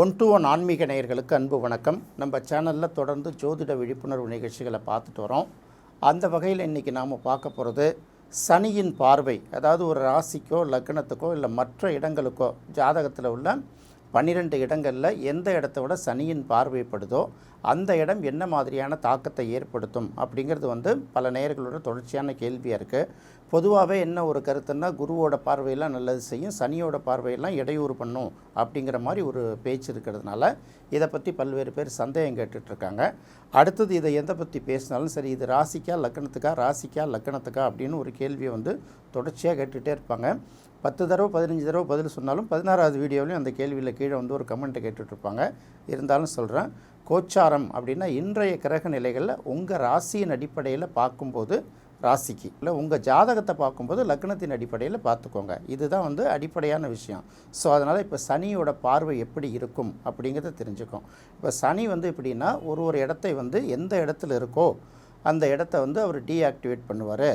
One to one ஆன்மீக நேயர்களுக்கு அன்பு வணக்கம். நம்ம சேனலில் தொடர்ந்து ஜோதிட விழிப்புணர்வு நிகழ்ச்சிகளை பார்த்துட்டு வரோம். அந்த வகையில் இன்றைக்கி நாம் பார்க்க போகிறது சனியின் பார்வை. அதாவது ஒரு ராசிக்கோ லக்னத்துக்கோ இல்லை மற்ற இடங்களுக்கோ ஜாதகத்தில் உள்ள பன்னிரெண்டு இடங்களில் எந்த இடத்த விட சனியின் பார்வைப்படுதோ அந்த இடம் என்ன மாதிரியான தாக்கத்தை ஏற்படுத்தும் அப்படிங்கிறது வந்து பல நேயர்களோட தொடர்ச்சியான கேள்வியாக இருக்குது பொதுவாகவே என்ன ஒரு கருத்துன்னா குருவோட பார்வையெல்லாம் நல்லது செய்யும் சனியோட பார்வையெல்லாம் இடையூறு பண்ணும் அப்படிங்கிற மாதிரி ஒரு பேச்சு இருக்கிறதுனால இதை பற்றி பல்வேறு பேர் சந்தேகம் கேட்டுட்ருக்காங்க. அடுத்தது இதை எதை பற்றி பேசினாலும் சரி இது ராசிக்கா லக்கணத்துக்கா ராசிக்கா லக்கணத்துக்கா அப்படின்னு ஒரு கேள்வியை வந்து தொடர்ச்சியாக கேட்டுகிட்டே இருப்பாங்க. பத்து தடவை பதினஞ்சு தடவை பதில் சொன்னாலும் பதினாறாவது வீடியோவிலையும் அந்த கேள்வியில் கீழே வந்து ஒரு கமெண்ட்டை கேட்டுட்ருப்பாங்க. இருந்தாலும் சொல்கிறேன் கோச்சாரம் அப்படின்னா இன்றைய கிரக நிலைகளில் உங்கள் ராசியின் அடிப்படையில் பார்க்கும்போது ராசிக்கு. இல்லை உங்கள் ஜாதகத்தை பார்க்கும்போது லக்னத்தின் அடிப்படையில் பார்த்துக்கோங்க. இதுதான் வந்து அடிப்படையான விஷயம். ஸோ அதனால் இப்போ சனியோட பார்வை எப்படி இருக்கும் அப்படிங்கிறத தெரிஞ்சுக்கும். இப்போ சனி வந்து எப்படின்னா ஒரு ஒரு இடத்தை வந்து எந்த இடத்துல இருக்கோ அந்த இடத்த வந்து அவர் டீஆக்டிவேட் பண்ணுவார்.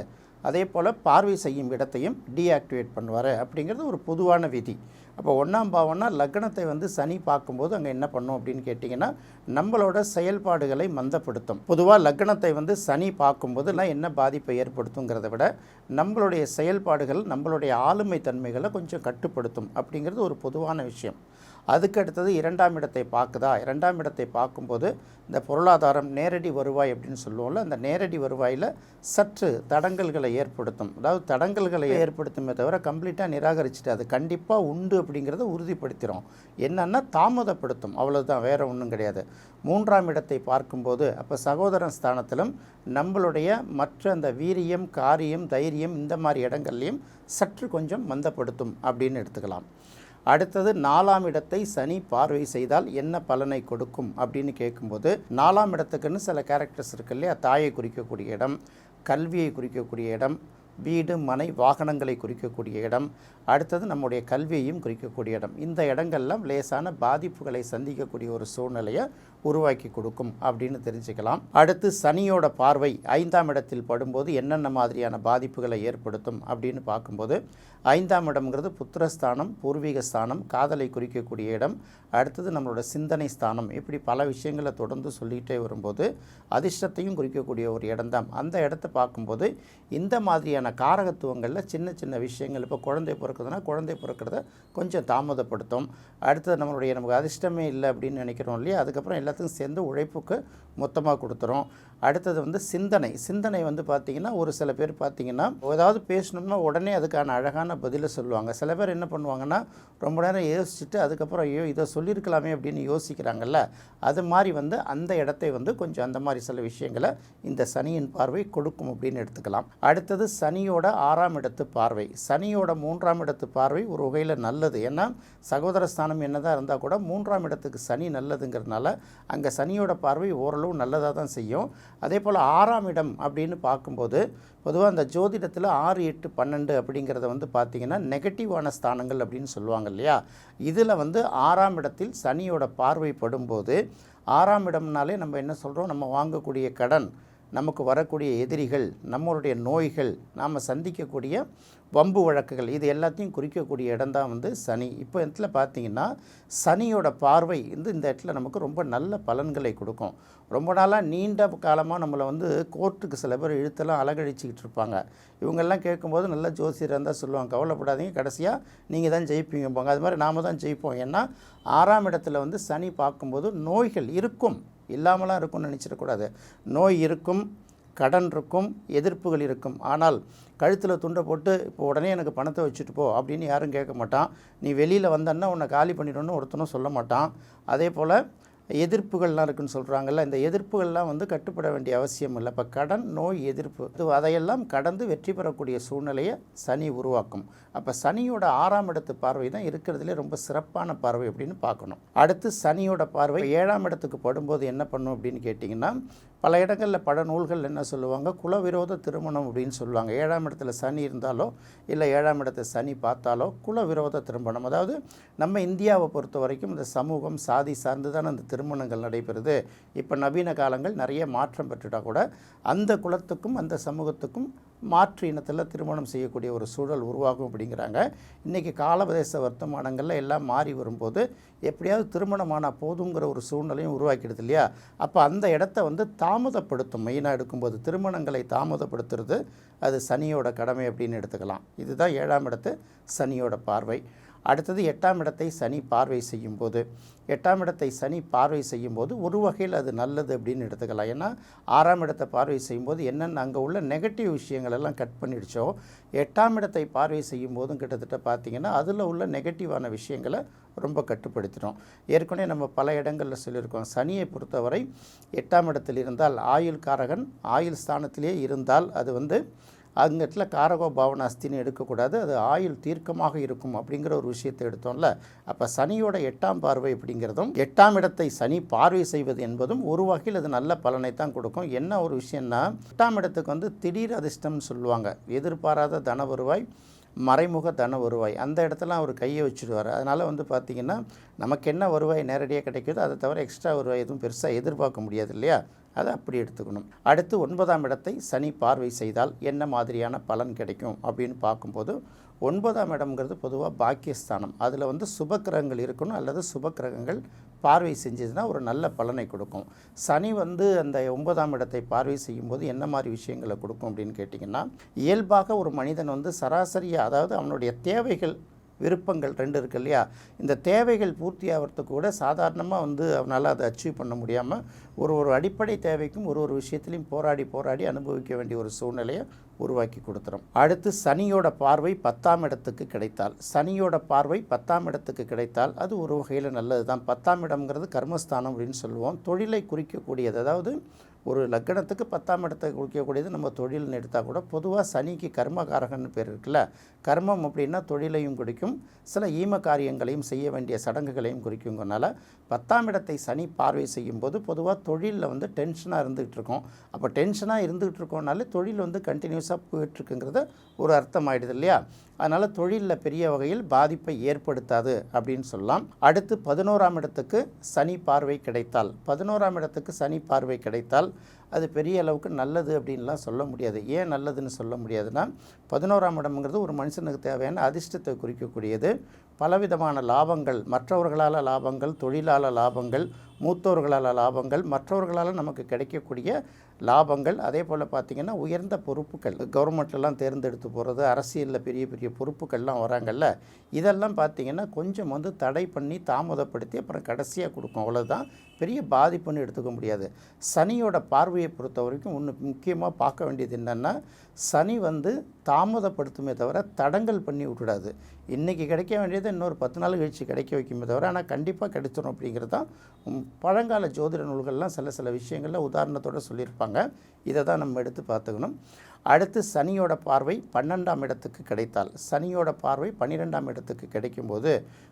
அதே போல் பார்வை செய்யும் இடத்தையும் டீஆக்டிவேட் பண்ணுவார் அப்படிங்கிறது ஒரு பொதுவான விதி. அப்போ ஒன்றாம் பாவம்னா லக்னத்தை வந்து சனி பார்க்கும்போது அங்கே என்ன பண்ணும் அப்படின்னு கேட்டிங்கன்னா நம்மளோட செயல்பாடுகளை மந்தப்படுத்தும். பொதுவாக லக்னத்தை வந்து சனி பார்க்கும்போதுலாம் என்ன பாதிப்பை ஏற்படுத்துங்கிறத விட நம்மளுடைய செயல்பாடுகள் நம்மளுடைய ஆளுமை தன்மைகளை கொஞ்சம் கட்டுப்படுத்தும் அப்படிங்கிறது ஒரு பொதுவான விஷயம். அதுக்கு அடுத்தது இரண்டாம் இடத்தை பார்க்குதா? இரண்டாம் இடத்தை பார்க்கும்போது இந்த பொருளாதாரம் நேரடி வருவாய் அப்படின்னு சொல்லுவோம்ல அந்த நேரடி வருவாயில் சற்று தடங்கல்களை ஏற்படுத்தும். அதாவது தடங்கல்களை ஏற்படுத்துமே தவிர கம்ப்ளீட்டாக நிராகரிச்சுட்டு அது கண்டிப்பாக உண்டு அப்படிங்கிறத உறுதிப்படுத்திடும் என்னென்னா தாமதப்படுத்தும். அவ்வளோதான் வேறு ஒன்றும் கிடையாது. மூன்றாம் இடத்தை பார்க்கும்போது அப்போ சகோதரன் ஸ்தானத்திலும் நம்மளுடைய மற்ற அந்த வீரியம் காரியம் தைரியம் இந்த மாதிரி இடங்கள்லையும் சற்று கொஞ்சம் மந்தப்படுத்தும் அப்படின்னு எடுத்துக்கலாம். அடுத்தது நாலாம் இடத்தை சனி பார்வை செய்தால் என்ன பலனை கொடுக்கும் அப்படின்னு கேட்கும்போது நாலாம் இடத்துக்குன்னு சில கேரக்டர்ஸ் இருக்கு இல்லையா? தாயை குறிக்கக்கூடிய இடம் கல்வியை குறிக்கக்கூடிய இடம் வீடு மனை வாகனங்களை குறிக்கக்கூடிய இடம் அடுத்தது நம்முடைய கல்வியையும் குறிக்கக்கூடிய இடம். இந்த இடங்கள்லாம் லேசான பாதிப்புகளை சந்திக்கக்கூடிய ஒரு சூழ்நிலையை உருவாக்கி கொடுக்கும் அப்படின்னு தெரிஞ்சுக்கலாம். அடுத்து சனியோட பார்வை ஐந்தாம் இடத்தில் படும்போது என்னென்ன மாதிரியான பாதிப்புகளை ஏற்படுத்தும் அப்படின்னு பார்க்கும்போது ஐந்தாம் இடம்ங்கிறது புத்திரஸ்தானம் பூர்வீக ஸ்தானம் காதலை குறிக்கக்கூடிய இடம். அடுத்தது நம்மளோட சிந்தனை ஸ்தானம். இப்படி பல விஷயங்களை தொடர்ந்து சொல்லிகிட்டே வரும்போது அதிர்ஷ்டத்தையும் குறிக்கக்கூடிய ஒரு இடம்தான். அந்த இடத்த பார்க்கும்போது இந்த மாதிரியான காரகத்துவங்களில் சின்ன சின்ன விஷயங்கள் இப்போ குழந்தை பிறக்குதுன்னா குழந்தை பிறக்கிறத கொஞ்சம் தாமதப்படுத்தும். அடுத்தது நம்மளுடைய நமக்கு அதிர்ஷ்டமே இல்லை அப்படின்னு நினைக்கிறோம் இல்லையா? அதுக்கப்புறம் எல்லாத்துக்கும் சேர்ந்து உழைப்புக்கு மொத்தமாக கொடுத்துரும் அடுத்தது வந்து சிந்தனை. சிந்தனை வந்து பார்த்திங்கன்னா ஒரு சில பேர் பார்த்திங்கன்னா ஏதாவது பேசணும்னா உடனே அதுக்கான அழகான பதிலை சொல்லுவாங்க. சில பேர் என்ன பண்ணுவாங்கன்னா ரொம்ப நேரம் யோசிச்சுட்டு அதுக்கப்புறம் ஐயோ இதை சொல்லியிருக்கலாமே அப்படின்னு யோசிக்கிறாங்கல்ல அது மாதிரி வந்து அந்த இடத்தை வந்து கொஞ்சம் அந்த மாதிரி சில விஷயங்களை இந்த சனியின் பார்வை கொடுக்கும் அப்படின்னு எடுத்துக்கலாம். அடுத்தது சனியோட ஆறாம் இடத்து பார்வை. சனியோட மூன்றாம் இடத்து பார்வை ஒரு வகையில் நல்லது. ஏன்னா சகோதர ஸ்தானம் என்னதான் இருந்தால் கூட மூன்றாம் இடத்துக்கு சனி நல்லதுங்கிறதுனால அங்கே சனியோட பார்வை ஓரளவு நல்லதாக தான் செய்யும். அதே போல் ஆறாம் இடம் அப்படின்னு பார்க்கும்போது பொதுவாக அந்த ஜோதிடத்தில் ஆறு எட்டு பன்னெண்டு அப்படிங்கிறத வந்து பார்த்திங்கன்னா நெகட்டிவான ஸ்தானங்கள் அப்படின்னு சொல்லுவாங்க இல்லையா? இதில் வந்து ஆறாம் இடத்தில் சனியோட பார்வை படும்போது ஆறாம் இடம்னாலே நம்ம என்ன சொல்கிறோம் நம்ம வாங்கக்கூடிய கடன். நமக்கு வரக்கூடிய எதிரிகள் நம்மளுடைய நோய்கள் நாம் சந்திக்கக்கூடிய வம்பு வழக்குகள் இது எல்லாத்தையும் குறிக்கக்கூடிய இடம் தான் வந்து சனி. இப்போ இடத்துல பார்த்தீங்கன்னா சனியோட பார்வை வந்து இந்த இடத்துல நமக்கு ரொம்ப நல்ல பலன்களை கொடுக்கும். ரொம்ப நாளாக நீண்ட காலமாக நம்மளை வந்து கோர்ட்டுக்கு சில பேர் இழுத்தெல்லாம் அலகழிச்சிக்கிட்டு இருப்பாங்க. இவங்கெல்லாம் கேட்கும்போது நல்ல ஜோசியர் இருந்தால் சொல்லுவாங்க கவலைப்படாதீங்க கடைசியாக நீங்கள் தான் ஜெயிப்பீங்க போங்க அது மாதிரி நாம தான் ஜெயிப்போம். ஏன்னா ஆறாம் இடத்துல வந்து சனி பார்க்கும்போது நோய்கள் இருக்கும். இல்லாமலாம் இருக்கும்னு நினச்சிடக்கூடாது. நோய் இருக்கும் கடன் இருக்கும் எதிர்ப்புகள் இருக்கும். ஆனால் கழுத்தில் துண்டை போட்டு இப்போ உடனே எனக்கு பணத்தை வச்சுட்டு போ அப்படின்னு யாரும் கேட்க மாட்டான். நீ வெளியில் வந்தன்னா உன்னை காலி பண்ணிடணும்னு ஒருத்தனும் சொல்ல மாட்டான். அதே போல் எதிர்ப்புகள்லாம் இருக்குன்னு சொல்கிறாங்கல்ல இந்த எதிர்ப்புகள்லாம் வந்து கட்டுப்பட வேண்டிய அவசியம் இல்லை. இப்போ கடன் நோய் எதிர்ப்பு இது அதையெல்லாம் கடந்து வெற்றி பெறக்கூடிய சூழ்நிலையை சனி உருவாக்கும். அப்போ சனியோட ஆறாம் இடத்து பார்வை தான் இருக்கிறதுலே ரொம்ப சிறப்பான பார்வை அப்படின்னு பார்க்கணும். அடுத்து சனியோட பார்வை ஏழாம் இடத்துக்கு படும்போது என்ன பண்ணும் அப்படின்னு கேட்டிங்கன்னா பல இடங்களில் பல நூல்கள் என்ன சொல்லுவாங்க? குலவிரோத திருமணம் அப்படின்னு சொல்லுவாங்க. ஏழாம் இடத்துல சனி இருந்தாலோ இல்லை ஏழாம் இடத்துல சனி பார்த்தாலோ குலவிரோத திருமணம். அதாவது நம்ம இந்தியாவை பொறுத்த வரைக்கும் இந்த சமூகம் சாதி சார்ந்து தான் அந்த திருமணங்கள் நடைபெறுது. இப்போ நவீன காலங்கள் நிறைய மாற்றம் பெற்றுட்டால் கூட அந்த குலத்துக்கும் அந்த சமூகத்துக்கும் மாற்று இனத்தில் திருமணம் செய்யக்கூடிய ஒரு சூழல் உருவாகும் அப்படிங்கிறாங்க. இன்றைக்கி காலவதேச வர்த்தமானங்களில் எல்லாம் மாறி வரும்போது எப்படியாவது திருமணமான போதுங்கிற ஒரு சூழ்நிலையும் உருவாக்கிடுது இல்லையா? அப்போ அந்த இடத்த வந்து தாமதப்படுத்தும் மெயினாக எடுக்கும்போது திருமணங்களை தாமதப்படுத்துறது அது சனியோட கடமை அப்படின்னு எடுத்துக்கலாம். இதுதான் ஏழாம் இடத்து சனியோட பார்வை. அடுத்தது எட்டாம் இடத்தை சனி பார்வை செய்யும்போது. எட்டாம் இடத்தை சனி பார்வை செய்யும்போது ஒரு வகையில் அது நல்லது அப்படின்னு எடுத்துக்கலாம். ஏன்னா ஆறாம் இடத்தை பார்வை செய்யும்போது என்னென்ன அங்கே உள்ள நெகட்டிவ் விஷயங்கள் எல்லாம் கட் பண்ணிடுச்சோ எட்டாம் இடத்தை பார்வை செய்யும் போதும் கிட்டத்தட்ட பார்த்திங்கன்னா அதில் உள்ள நெகட்டிவான விஷயங்களை ரொம்ப கட்டுப்படுத்திடும். ஏற்கனவே நம்ம பல இடங்களில் சொல்லியிருக்கோம். சனியை பொறுத்தவரை எட்டாம் இடத்தில் இருந்தால் ஆயுள் காரகன் ஆயுள் ஸ்தானத்திலே இருந்தால் அது வந்து அங்கத்துல காரகோ பாவன அஸ்தின்னு எடுக்கக்கூடாது. அது ஆயுள் தீர்க்கமாக இருக்கும் அப்படிங்கிற ஒரு விஷயத்தை எடுத்தோம்ல. அப்போ சனியோட எட்டாம் பார்வை அப்படிங்கிறதும் எட்டாம் இடத்தை சனி பார்வை செய்வது என்பதும் ஒரு வகையில் அது நல்ல பலனை தான் கொடுக்கும். என்ன ஒரு விஷயம்னா எட்டாம் இடத்துக்கு வந்து திடீர் அதிர்ஷ்டம்னு சொல்லுவாங்க. எதிர்பாராத தன வருவாய் மறைமுக தன வருவாய். அந்த இடத்துல அவர் கையை வச்சுடுவார். அதனால் வந்து பார்த்திங்கன்னா நமக்கு என்ன வருவாய் நேரடியாக கிடைக்குதோ அதை தவிர எக்ஸ்ட்ரா வருவாய் எதுவும் பெருசாக எதிர்பார்க்க முடியாது இல்லையா? அதை அப்படி எடுத்துக்கணும். அடுத்து ஒன்பதாம் இடத்தை சனி பார்வை செய்தால் என்ன மாதிரியான பலன் கிடைக்கும் அப்படின்னு பார்க்கும்போது ஒன்பதாம் இடம்ங்கிறது பொதுவாக பாக்கியஸ்தானம். அதில் வந்து சுபக்கிரகங்கள் இருக்கணும் அல்லது சுபக்கிரகங்கள் பார்வை செஞ்சதுன்னா ஒரு நல்ல பலனை கொடுக்கும். சனி வந்து அந்த ஒன்பதாம் இடத்தை பார்வை செய்யும்போது என்ன மாதிரி விஷயங்களை கொடுக்கும் அப்படின்னு கேட்டிங்கன்னா இயல்பாக ஒரு மனிதன் வந்து சராசரியாக அதாவது அவனுடைய தேவைகள் விருப்பங்கள் ரெண்டு இருக்கு இல்லையா? இந்த தேவைகள் பூர்த்தி ஆகிறதுக்கு கூட சாதாரணமாக வந்து அவனால் அதை அச்சீவ் பண்ண முடியாமல் ஒரு ஒரு அடிப்படை தேவைக்கும் ஒரு ஒரு விஷயத்துலையும் போராடி போராடி அனுபவிக்க வேண்டிய ஒரு சூழ்நிலையை உருவாக்கி கொடுத்துரும். அடுத்து சனியோட பார்வை பத்தாம் இடத்துக்கு கிடைத்தால். சனியோட பார்வை பத்தாம் இடத்துக்கு கிடைத்தால் அது ஒரு வகையில் நல்லது தான் பத்தாம் இடம்ங்கிறது கர்மஸ்தானம் அப்படின்னு சொல்லுவோம். தொழிலை குறிக்கக்கூடியது. அதாவது ஒரு லக்கணத்துக்கு பத்தாம் இடத்தை குறிக்கக்கூடியது நம்ம தொழில்னு எடுத்தால் கூட பொதுவாக சனிக்கு கர்மகாரகன்னு பேர் இருக்குல்ல கர்மம் அப்படின்னா தொழிலையும் குறிக்கும் சில ஈம காரியங்களையும் செய்ய வேண்டிய சடங்குகளையும் குறிக்குங்கனால பத்தாம் இடத்தை சனி பார்வை செய்யும்போது பொதுவாக தொழிலில் வந்து டென்ஷனாக இருந்துகிட்டு இருக்கோம் அப்போ டென்ஷனாக இருந்துகிட்டு இருக்கோம்னாலே தொழில் வந்து கண்டினியூஸாக போயிட்டுருக்குங்கிறது ஒரு அர்த்தம் ஆயிடுது இல்லையா? அதனால் தொழிலில் பெரிய வகையில் பாதிப்பை ஏற்படுத்தாது அப்படின்னு சொல்லலாம். அடுத்து பதினோராம் இடத்துக்கு சனி பார்வை கிடைத்தால். பதினோராம் இடத்துக்கு சனி பார்வை கிடைத்தால் அது பெரிய அளவுக்கு நல்லது அப்படின்லாம் சொல்ல முடியாது. ஏன் நல்லதுன்னு சொல்ல முடியாதுன்னா பதினோராம் இடம்ங்கிறது ஒரு மனுஷனுக்கு தேவையான அதிர்ஷ்டத்தை குறிக்கக்கூடியது. பலவிதமான லாபங்கள் மற்றவர்களால் லாபங்கள் தொழிலாளர் லாபங்கள் மூத்தோர்களால் லாபங்கள் மற்றவர்களால் நமக்கு கிடைக்கக்கூடிய லாபங்கள். அதே போல் பார்த்திங்கன்னா உயர்ந்த பொறுப்புகள் கவர்மெண்ட்லாம் தேர்ந்தெடுத்து போகிறது அரசியலில் பெரிய பெரிய பொறுப்புகள்லாம் வராங்கல்ல இதெல்லாம் பார்த்திங்கன்னா கொஞ்சம் வந்து தடை பண்ணி தாமதப்படுத்தி அப்புறம் கடைசியாக கொடுக்கும். அவ்வளோதான் பெரிய பாதிப்புன்னு எடுத்துக்க முடியாது. சனியோட பார்வையை பொறுத்த வரைக்கும் ஒன்று முக்கியமாக பார்க்க வேண்டியது என்னென்னா சனி வந்து தாமதப்படுத்துமே தவிர தடங்கல் பண்ணி விட்டுடாது. இன்றைக்கி கிடைக்க வேண்டியது இன்னொரு பத்து நாள் கழிச்சு கிடைக்க வைக்குமே தவிர ஆனால் கண்டிப்பாக கிடைச்சிடும் அப்படிங்கிறது தான் பழங்கால ஜோதிட நூல்கள்லாம் சில சில விஷயங்களில் உதாரணத்தோட சொல்லியிருப்பாங்க. இதை தான் நம்ம எடுத்து பார்த்துக்கணும். அடுத்து சனியோட பார்வை பன்னெண்டாம் இடத்துக்கு கிடைத்தால். சனியோட பார்வை பன்னிரெண்டாம் இடத்துக்கு கிடைக்கும்போது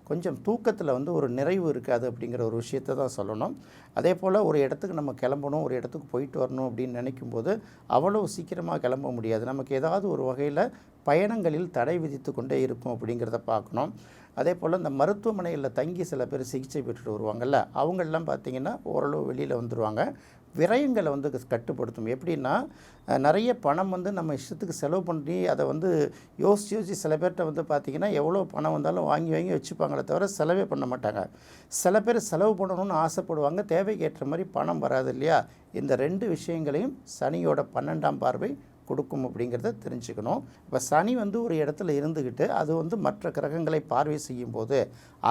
கொஞ்சம் தூக்கத்தில் வந்து ஒரு நிறைவு இருக்காது அப்படிங்கிற ஒரு விஷயத்தை தான் சொல்லணும். அதே போல் ஒரு இடத்துக்கு நம்ம கிளம்பணும் ஒரு இடத்துக்கு போயிட்டு வரணும் அப்படின்னு நினைக்கும்போது அவ்வளோ சீக்கிரமாக கிளம்ப முடியாது. நமக்கு ஏதாவது ஒரு வகையில் பயணங்களில் தடை விதித்து கொண்டே இருக்கும் அப்படிங்கிறத பார்க்கணும். அதே போல் இந்த மருத்துவமனையில் தங்கி சில பேர் சிகிச்சை பெற்றுட்டு வருவாங்கல்ல அவங்களெலாம் பார்த்திங்கன்னா ஓரளவு வெளியில் வந்துடுவாங்க விரயங்களை வந்து கட்டுப்படுத்தும். எப்படின்னா நிறைய பணம் வந்து நம்ம இஷ்டத்துக்கு செலவு பண்ணி அதை வந்து யோசிச்சு யோசிச்சு சில பேர்கிட்ட வந்து பார்த்திங்கன்னா எவ்வளோ பணம் வந்தாலும் வாங்கி வாங்கி வச்சுப்பாங்களே தவிர செலவே பண்ண மாட்டாங்க. சில பேர் செலவு பண்ணணும்னு ஆசைப்படுவாங்க. தேவைக்கு ஏற்ற மாதிரி பணம் வராது இல்லையா? இந்த ரெண்டு விஷயங்களையும் சனியோட பன்னெண்டாம் பார்வை கொடுக்கும் அப்படிங்கிறத தெரிஞ்சுக்கணும். இப்போ சனி வந்து ஒரு இடத்துல இருந்துக்கிட்டு அது வந்து மற்ற கிரகங்களை பார்வை செய்யும்போது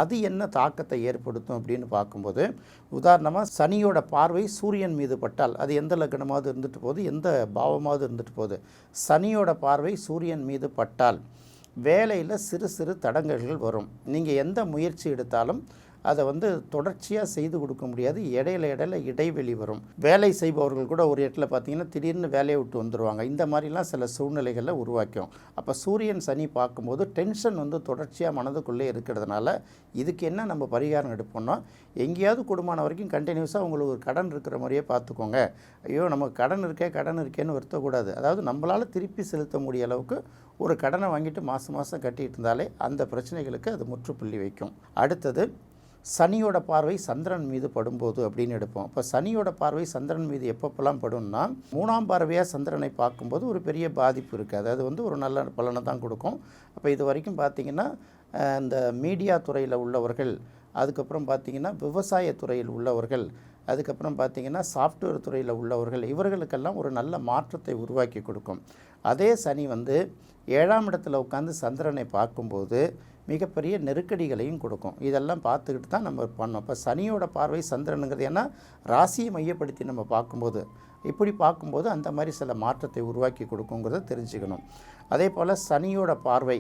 அது என்ன தாக்கத்தை ஏற்படுத்தும் அப்படின்னு பார்க்கும்போது உதாரணமாக சனியோட பார்வை சூரியன் மீது பட்டால் அது எந்த லக்னமாவது இருந்துட்டு போகுது எந்த பாவமாவது இருந்துட்டு போகுது. சனியோட பார்வை சூரியன் மீது பட்டால் வேலையில் சிறு சிறு தடங்கல்கள் வரும். நீங்கள் எந்த முயற்சி எடுத்தாலும் அதை வந்து தொடர்ச்சியாக செய்து கொடுக்க முடியாது. இடையில இடையில இடைவெளி வரும். வேலை செய்பவர்கள் கூட ஒரு இடத்துல பார்த்தீங்கன்னா திடீர்னு வேலையை விட்டு வந்துடுவாங்க இந்த மாதிரிலாம் சில சூழ்நிலைகளை உருவாக்கும் அப்போ சூரியன் சனி பார்க்கும்போது டென்ஷன் வந்து தொடர்ச்சியாக மனதுக்குள்ளே இருக்கிறதுனால இதுக்கு என்ன நம்ம பரிகாரம் எடுப்போம்னா எங்கேயாவது குடும்பமான வரைக்கும் கண்டினியூஸாக உங்களுக்கு ஒரு கடன் இருக்கிற மாதிரியே பார்த்துக்கோங்க. ஐயோ நமக்கு கடன் இருக்கே கடன் இருக்கேன்னு வருத்தக்கூடாது. அதாவது நம்மளால் திருப்பி செலுத்த முடிய அளவுக்கு ஒரு கடனை வாங்கிட்டு மாதம் மாதம் கட்டிட்டு இருந்தாலே அந்த பிரச்சனைகளுக்கு அது முற்றுப்புள்ளி வைக்கும். அடுத்தது சனியோட பார்வை சந்திரன் மீது படும்போது அப்படின்னு எடுப்போம். இப்போ சனியோட பார்வை சந்திரன் மீது எப்பப்பெல்லாம் படும்னா மூணாம் பார்வையாக சந்திரனை பார்க்கும்போது ஒரு பெரிய பாதிப்பு இருக்காது அது வந்து ஒரு நல்ல பலனை தான் கொடுக்கும். அப்போ இது வரைக்கும் பார்த்திங்கன்னா இந்த மீடியா துறையில் உள்ளவர்கள் அதுக்கப்புறம் பார்த்திங்கன்னா விவசாய துறையில் உள்ளவர்கள் அதுக்கப்புறம் பார்த்திங்கன்னா சாஃப்ட்வேர் துறையில் உள்ளவர்கள் இவர்களுக்கெல்லாம் ஒரு நல்ல மாற்றத்தை உருவாக்கி கொடுக்கும். அதே சனி வந்து ஏழாம் இடத்துல உட்காந்து சந்திரனை பார்க்கும்போது மிகப்பெரிய நெருக்கடிகளையும் கொடுக்கும். இதெல்லாம் பார்த்துக்கிட்டு தான் நம்ம பண்ணோம். இப்போ சனியோட பார்வை சந்திரனுங்கிறது ஏன்னா ராசியை மையப்படுத்தி நம்ம பார்க்கும்போது. இப்படி பார்க்கும்போது அந்த மாதிரி சில மாற்றத்தை உருவாக்கி கொடுக்குங்கிறத தெரிஞ்சுக்கணும். அதே போல் சனியோட பார்வை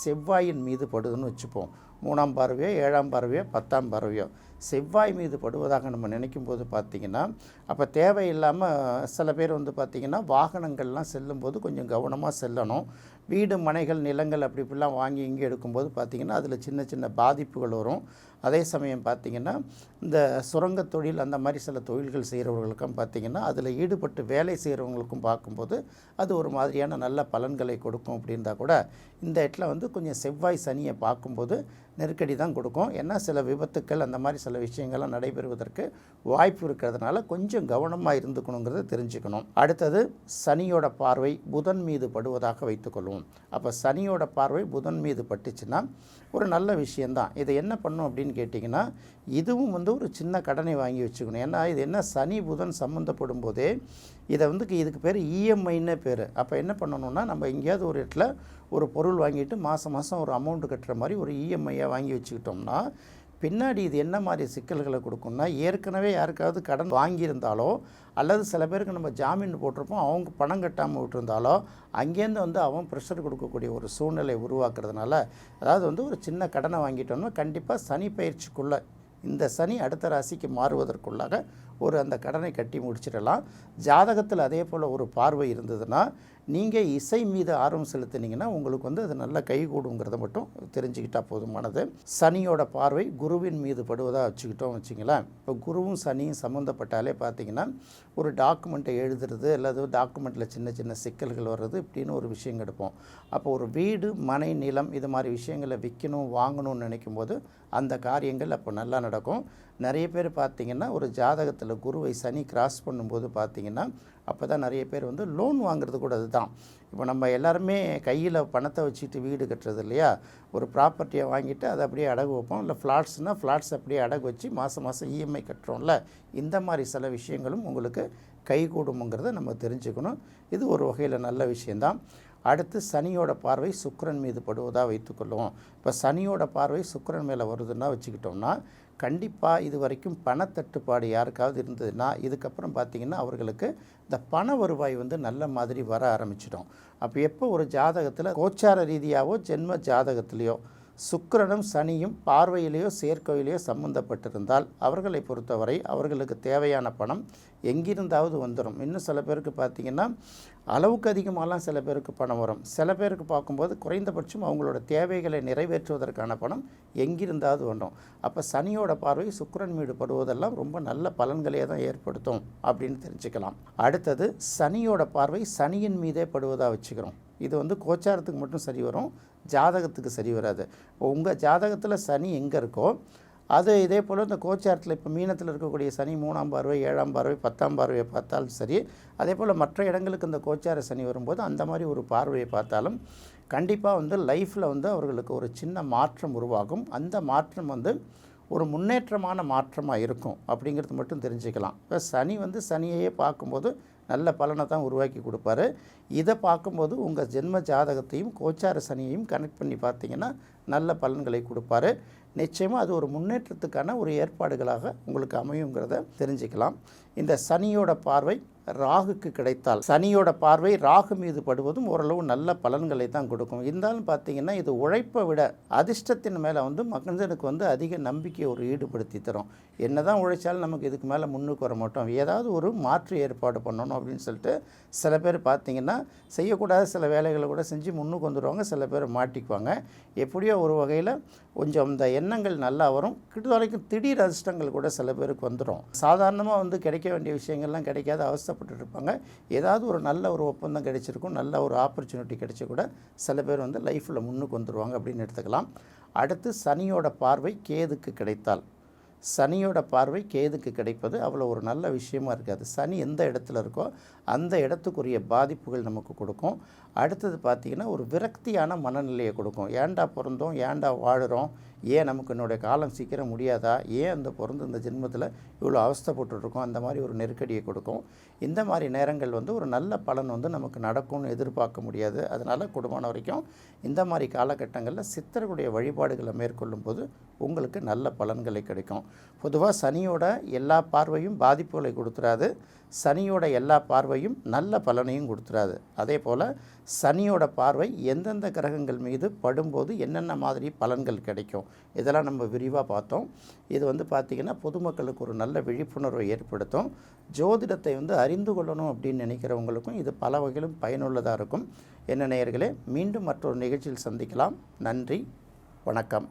செவ்வாயின் மீது படுதுன்னு வச்சுப்போம். மூணாம் பார்வையோ ஏழாம் பார்வையோ பத்தாம் பார்வையோ. செவ்வாய் மீது படுவதாக நம்ம நினைக்கும் போது பார்த்திங்கன்னா அப்போ தேவையில்லாமல் சில பேர் வந்து பார்த்திங்கன்னா வாகனங்கள்லாம் செல்லும்போது கொஞ்சம் கவனமாக செல்லணும். வீடு மனைகள் நிலங்கள் அப்படி இப்படிலாம் வாங்கி இங்கே எடுக்கும்போது பார்த்திங்கன்னா அதில் சின்ன சின்ன பாதிப்புகள் வரும். அதே சமயம் பார்த்திங்கன்னா இந்த சுரங்கத் தொழில் அந்த மாதிரி சில தொழில்கள் செய்கிறவர்களுக்கும் பார்த்திங்கன்னா அதில் ஈடுபட்டு வேலை செய்கிறவங்களுக்கும் பார்க்கும்போது அது ஒரு மாதிரியான நல்ல பலன்களை கொடுக்கும் அப்படின்றா கூட இந்த இடத்துல வந்து கொஞ்சம் செவ்வாய் சனியை பார்க்கும்போது நெருக்கடி தான் கொடுக்கும். ஏன்னா சில விபத்துக்கள் அந்த மாதிரி சில விஷயங்கள்லாம் நடைபெறுவதற்கு வாய்ப்பு இருக்கிறதுனால கொஞ்சம் கவனமாக இருந்துக்கணுங்கிறத தெரிஞ்சுக்கணும். அடுத்தது சனியோட பார்வை புதன் மீது படுவதாக வைத்துக்கொள்வோம். அப்போ சனியோட பார்வை புதன் மீது பட்டுச்சுன்னா ஒரு நல்ல விஷயந்தான் இதை என்ன பண்ணும் அப்படின்னு கேட்டிங்கன்னா இதுவும் வந்து ஒரு சின்ன கடனை வாங்கி வச்சுக்கணும். ஏன்னா இது என்ன சனி புதன் சம்மந்தப்படும் போதே இதை வந்து இதுக்கு பேர் இஎம்ஐன்னு பேர். அப்போ என்ன பண்ணணும்னா நம்ம எங்கேயாவது ஒரு இடத்துல ஒரு பொருள் வாங்கிட்டு மாதம் மாதம் ஒரு அமௌண்ட்டு கட்டுற மாதிரி ஒரு இஎம்ஐயாக வாங்கி வச்சுக்கிட்டோம்னா பின்னாடி இது என்ன மாதிரி சிக்கல்களை கொடுக்கும்னா ஏற்கனவே யாருக்காவது கடன் வாங்கியிருந்தாலோ அல்லது சில பேருக்கு நம்ம ஜாமீன் போட்டிருப்போம் அவங்க பணம் கட்டாமல் விட்டுருந்தாலோ அங்கேருந்து வந்து அவன் ப்ரெஷர் கொடுக்கக்கூடிய ஒரு சூழ்நிலை உருவாக்குறதுனால அதாவது வந்து ஒரு சின்ன கடனை வாங்கிட்டோம்னா கண்டிப்பாக சனி பயிற்சிக்குள்ளே இந்த சனி அடுத்த ராசிக்கு மாறுவதற்குள்ளாக ஒரு அந்த கடனை கட்டி முடிச்சிடலாம். ஜாதகத்தில் அதே போல் ஒரு பார்வை இருந்ததுன்னா நீங்கள் இசை மீது ஆர்வம் செலுத்தினீங்கன்னா உங்களுக்கு வந்து அது நல்ல கைகூடுங்கிறத மட்டும் தெரிஞ்சுக்கிட்டால் போதுமானது. சனியோட பார்வை குருவின் மீது படுவதாக வச்சுக்கிட்டோம் வச்சுங்களேன். இப்போ குருவும் சனியும் சம்மந்தப்பட்டாலே பார்த்தீங்கன்னா ஒரு டாக்குமெண்ட்டை எழுதுறது அல்லது டாக்குமெண்ட்டில் சின்ன சின்ன சிக்கல்கள் வர்றது இப்படின்னு ஒரு விஷயம் எடுப்போம். அப்போ ஒரு வீடு மனை நிலம் இது மாதிரி விஷயங்களை விற்கணும் வாங்கணும்னு நினைக்கும் போது அந்த காரியங்கள் அப்போ நல்லா நடக்கும். நிறைய பேர் பார்த்திங்கன்னா ஒரு ஜாதகத்தில் குருவை சனி கிராஸ் பண்ணும்போது பார்த்திங்கன்னா அப்போ தான் நிறைய பேர் வந்து லோன் வாங்குறது கூட அதுதான். இப்போ நம்ம எல்லாருமே கையில் பணத்தை வச்சுட்டு வீடு கட்டுறது இல்லையா? ஒரு ப்ராப்பர்ட்டியை வாங்கிட்டு அதை அப்படியே அடகு வைப்போம். இல்லை ஃப்ளாட்ஸ்னால் ஃப்ளாட்ஸ் அப்படியே அடகு வச்சு மாதம் மாதம் இஎம்ஐ கட்டுறோம்ல. இந்த மாதிரி சில விஷயங்களும் உங்களுக்கு கைகூடுமுங்கிறத நம்ம தெரிஞ்சுக்கணும். இது ஒரு வகையில் நல்ல விஷயந்தான் அடுத்து சனியோட பார்வை சுக்கரன் மீது படுவதாக வைத்துக்கொள்வோம். இப்போ சனியோட பார்வை சுக்கரன் மேலே வருதுன்னா வச்சுக்கிட்டோம்னா கண்டிப்பாக இது வரைக்கும் பணத்தட்டுப்பாடு யாருக்காவது இருந்ததுன்னா இதுக்கப்புறம் பார்த்திங்கன்னா அவர்களுக்கு இந்த பண வருவாய் வந்து நல்ல மாதிரி வர ஆரம்பிச்சிடும். அப்போ எப்போ ஒரு ஜாதகத்தில் கோச்சார ரீதியாகவோ ஜென்ம ஜாதகத்திலேயோ சுக்கிரனும் சனியும் பார்வையிலேயோ சேர்க்கையிலேயோ சம்பந்தப்பட்டிருந்தால் அவர்களை பொறுத்தவரை அவர்களுக்கு தேவையான பணம் எங்கிருந்தாவது வந்துடும் இன்னும் சில பேருக்கு பார்த்திங்கன்னா அளவுக்கு அதிகமாகலாம் சில பேருக்கு பணம் வரும். சில பேருக்கு பார்க்கும்போது குறைந்தபட்சம் அவங்களோட தேவைகளை நிறைவேற்றுவதற்கான பணம் எங்கிருந்தாவது வரும் அப்போ சனியோட பார்வை சுக்கிரன் மீது படுவதெல்லாம் ரொம்ப நல்ல பலன்களே தான் ஏற்படுத்தும் அப்படின்னு தெரிஞ்சுக்கலாம். அடுத்தது சனியோட பார்வை சனியின் மீதே படுவதாக வச்சுக்கிறோம். இது வந்து கோச்சாரத்துக்கு மட்டும் சரி வரும் ஜாதகத்துக்கு சரி வராது. இப்போ உங்கள் ஜாதகத்தில் சனி எங்கே இருக்கோ அது இதே போல் இந்த கோச்சாரத்தில் இப்போ மீனத்தில் இருக்கக்கூடிய சனி மூணாம் பார்வை ஏழாம் பார்வை பத்தாம் பார்வையை பார்த்தாலும் சரி அதே போல் மற்ற இடங்களுக்கு இந்த கோச்சார சனி வரும்போது அந்த மாதிரி ஒரு பார்வையை பார்த்தாலும் கண்டிப்பாக வந்து லைஃப்பில் வந்து அவர்களுக்கு ஒரு சின்ன மாற்றம் உருவாகும். அந்த மாற்றம் வந்து ஒரு முன்னேற்றமான மாற்றமாக இருக்கும் அப்படிங்கிறது மட்டும் தெரிஞ்சுக்கலாம். இப்போ சனி வந்து சனியையே பார்க்கும்போது நல்ல பலனை தான் உருவாக்கி கொடுப்பாரு. இதை பார்க்கும்போது உங்கள் ஜென்ம ஜாதகத்தையும் கோச்சார சனியையும் கனெக்ட் பண்ணி பார்த்தீங்கன்னா நல்ல பலன்களை கொடுப்பாரு. நிச்சயமாக அது ஒரு முன்னேற்றத்துக்கான ஒரு ஏற்பாடுகளாக உங்களுக்கு அமையுங்கிறத தெரிஞ்சுக்கலாம். இந்த சனியோட பார்வை ராகுக்கு கிடைத்தால் சனியோட பார்வை ராகு மீது படுவதும் ஓரளவு நல்ல பலன்களை தான் கொடுக்கும். இருந்தாலும் பார்த்தீங்கன்னா இது உழைப்பை விட அதிர்ஷ்டத்தின் மேலே வந்து மனிதனுக்கு வந்து அதிக நம்பிக்கையை ஒரு ஈடுபடுத்தி தரும். என்ன தான் உழைச்சாலும் நமக்கு இதுக்கு மேலே முன்னுக்கு வர மாட்டோம். ஏதாவது ஒரு மாற்று ஏற்பாடு பண்ணணும் அப்படின்னு சொல்லிட்டு சில பேர் பார்த்தீங்கன்னா செய்யக்கூடாத சில வேலைகளை கூட செஞ்சு முன்னுக்கு வந்துடுவாங்க சில பேர் மாட்டிக்குவாங்க. எப்படியோ ஒரு வகையில் கொஞ்சம் இந்த எண்ணங்கள் நல்லா வரும். கிட்ட வரைக்கும் திடீர் அதிர்ஷ்டங்கள் கூட சில பேருக்கு வந்துடும் சாதாரணமாக வந்து கிடைக்க வேண்டிய விஷயங்கள்லாம் கிடைக்காத அவஸ்தைப்பட்டு இருப்பாங்க ஏதாவது ஒரு நல்ல ஒரு ஒப்பந்தம் கிடைச்சிருக்கும் நல்ல ஒரு ஆப்பர்ச்சுனிட்டி கிடைச்சி கூட சில பேர் வந்து லைஃப்பில் முன்னுக்கு வந்துடுவாங்க அப்படின்னு எடுத்துக்கலாம். அடுத்து சனியோட பார்வை கேதுக்கு கிடைத்தால். சனியோட பார்வை கேதுக்கு கிடைப்பது அவ்வளோ ஒரு நல்ல விஷயமா இருக்காது. சனி எந்த இடத்துல இருக்கோ அந்த இடத்துக்குரிய பாதிப்புகள் நமக்கு கொடுக்கும். அடுத்தது பார்த்திங்கன்னா ஒரு விரக்தியான மனநிலையை கொடுக்கும். ஏன்டா பிறந்தோம்? ஏன்டா வாழுகிறோம் ஏன் நமக்கு என்னுடைய காலம் சீக்கிரம் முடியாதா? ஏன் அந்த பிறந்து இந்த ஜென்மத்தில் இவ்வளோ அவஸ்தப்பட்டுருக்கோம் அந்த மாதிரி ஒரு நெருக்கடியை கொடுக்கும். இந்த மாதிரி நேரங்கள் வந்து ஒரு நல்ல பலன் வந்து நமக்கு நடக்கும்னு எதிர்பார்க்க முடியாது. அதனால் குடும்பம் வரைக்கும் இந்த மாதிரி காலகட்டங்களில் சித்தர்களுடைய வழிபாடுகளை மேற்கொள்ளும் போது உங்களுக்கு நல்ல பலன்களை கிடைக்கும். பொதுவாக சனியோட எல்லா பார்வையும் பாதிப்புகளை கொடுத்துறாது. சனியோட எல்லா பார்வையும் நல்ல பலனையும் கொடுத்துறாது. அதே போல் சனியோட பார்வை எந்தெந்த கிரகங்கள் மீது படும்போது என்னென்ன மாதிரி பலன்கள் கிடைக்கும்? இதெல்லாம் நம்ம விரிவாக பார்த்தோம். இது வந்து பார்த்திங்கன்னா பொதுமக்களுக்கு ஒரு நல்ல விழிப்புணர்வை ஏற்படுத்தும். ஜோதிடத்தை வந்து அறிந்து கொள்ளணும் அப்படின்னு நினைக்கிறவங்களுக்கும் இது பல வகையிலும் பயனுள்ளதாக இருக்கும். என்ன நேயர்களே மீண்டும் மற்றொரு நிகழ்ச்சியில் சந்திக்கலாம். நன்றி வணக்கம்.